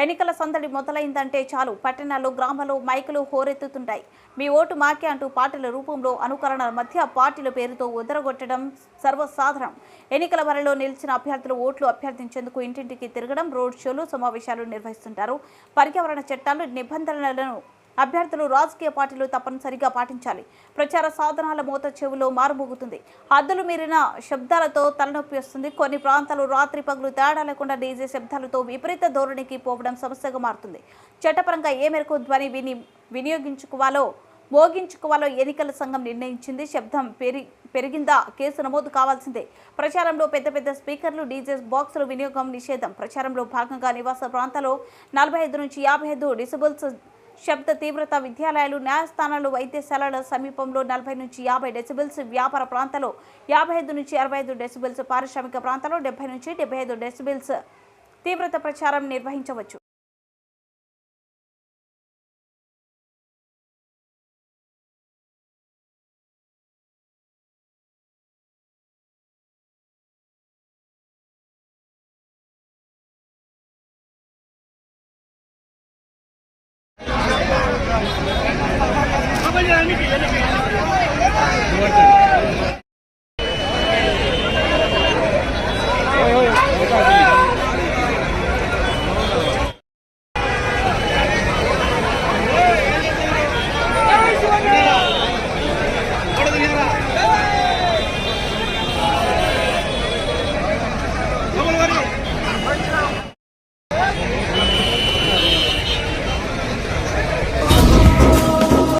ఎన్నికల సందడి మొదలైందంటే చాలు. పట్టణాల్లో గ్రామాలు మైకులు హోరెత్తుతుంటాయి. మీ ఓటు మాకే అంటూ పార్టీల రూపంలో అనుకరణల మధ్య పార్టీల పేరుతో ఉదరగొట్టడం సర్వసాధారణం. ఎన్నికల బరిలో నిలిచిన అభ్యర్థులు ఓట్లు అభ్యర్థించేందుకు ఇంటింటికి తిరగడం రోడ్ షోలు సమావేశాలు నిర్వహిస్తుంటారు. పర్యావరణ చట్టాలు నిబంధనలను అభ్యర్థులు రాజకీయ పార్టీలు తప్పనిసరిగా పాటించాలి. ప్రచార సాధనాల మూత చెవులో మారుమోగుతుంది. హద్దులు మీరిన శబ్దాలతో తలనొప్పి వస్తుంది. కొన్ని ప్రాంతాలు రాత్రి పగులు తేడా లేకుండా డీజే శబ్దాలతో విపరీత ధోరణికి పోవడం సమస్యగా మారుతుంది. చట్టపరంగా ఏ మేరకు ధ్వని విని వినియోగించుకోవాలో మోగించుకోవాలో ఎన్నికల సంఘం నిర్ణయించింది. శబ్దం పెరి పెరిగిందా? కేసు నమోదు కావాల్సిందే. ప్రచారంలో పెద్ద పెద్ద స్పీకర్లు డీజే బాక్సుల వినియోగం నిషేధం. ప్రచారంలో భాగంగా నివాస ప్రాంతాల్లో నలభై ఐదు నుంచి యాభై ఐదు డిసిబుల్స్ శబ్ద తీవ్రత విద్యాలయాలు న్యాయస్థానాలు వైద్యశాలల సమీపంలో నలభై నుంచి యాభై డెసిబెల్స్ వ్యాపార ప్రాంతాల్లో యాభై ఐదు నుంచి అరవై ఐదు డెసిబిల్స్ పారిశ్రామిక ప్రాంతాల్లో డెబ్బై నుంచి డెబ్బై ఐదు డెసిబిల్స్ తీవ్రత ప్రచారం నిర్వహించవచ్చు. Kapalı yani ki, yani ki.